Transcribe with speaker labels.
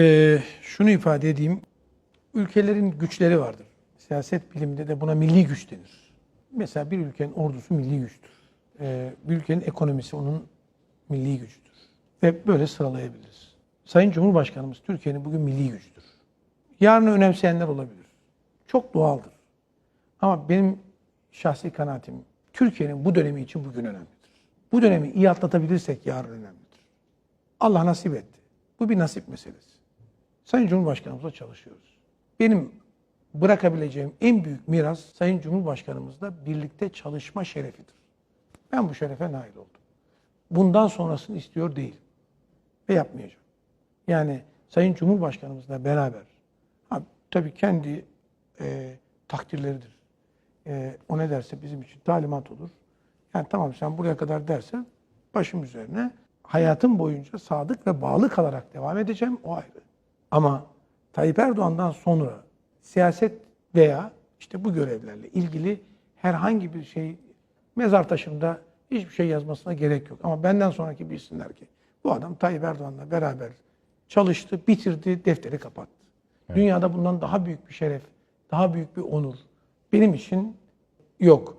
Speaker 1: Ee, şunu ifade edeyim. Ülkelerin güçleri vardır. Siyaset biliminde de buna milli güç denir. Mesela bir ülkenin ordusu milli güçtür. Ee, bir ülkenin ekonomisi onun milli gücüdür. Ve böyle sıralayabiliriz. Sayın Cumhurbaşkanımız Türkiye'nin bugün milli gücüdür. Yarını önemseyenler olabilir. Çok doğaldır. Ama benim şahsi kanaatim Türkiye'nin bu dönemi için bugün önemlidir. Bu dönemi iyi atlatabilirsek yarın önemlidir. Allah nasip etti. Bu bir nasip meselesi. Sayın Cumhurbaşkanımızla çalışıyoruz. Benim bırakabileceğim en büyük miras Sayın Cumhurbaşkanımızla birlikte çalışma şerefidir. Ben bu şerefe nail oldum. Bundan sonrasını istiyor değilim. Ve yapmayacağım. Yani Sayın Cumhurbaşkanımızla beraber, ha, tabii kendi e, takdirleridir. E, o ne derse bizim için talimat olur. Yani tamam sen buraya kadar dersen başım üzerine hayatım boyunca sadık ve bağlı kalarak devam edeceğim o ayrı. Ama Tayyip Erdoğan'dan sonra siyaset veya işte bu görevlerle ilgili herhangi bir şey mezar taşımda hiçbir şey yazmasına gerek yok. Ama benden sonraki bilsinler ki bu adam Tayyip Erdoğan'la beraber çalıştı, bitirdi, defteri kapattı. Dünyada bundan daha büyük bir şeref, daha büyük bir onur benim için yok.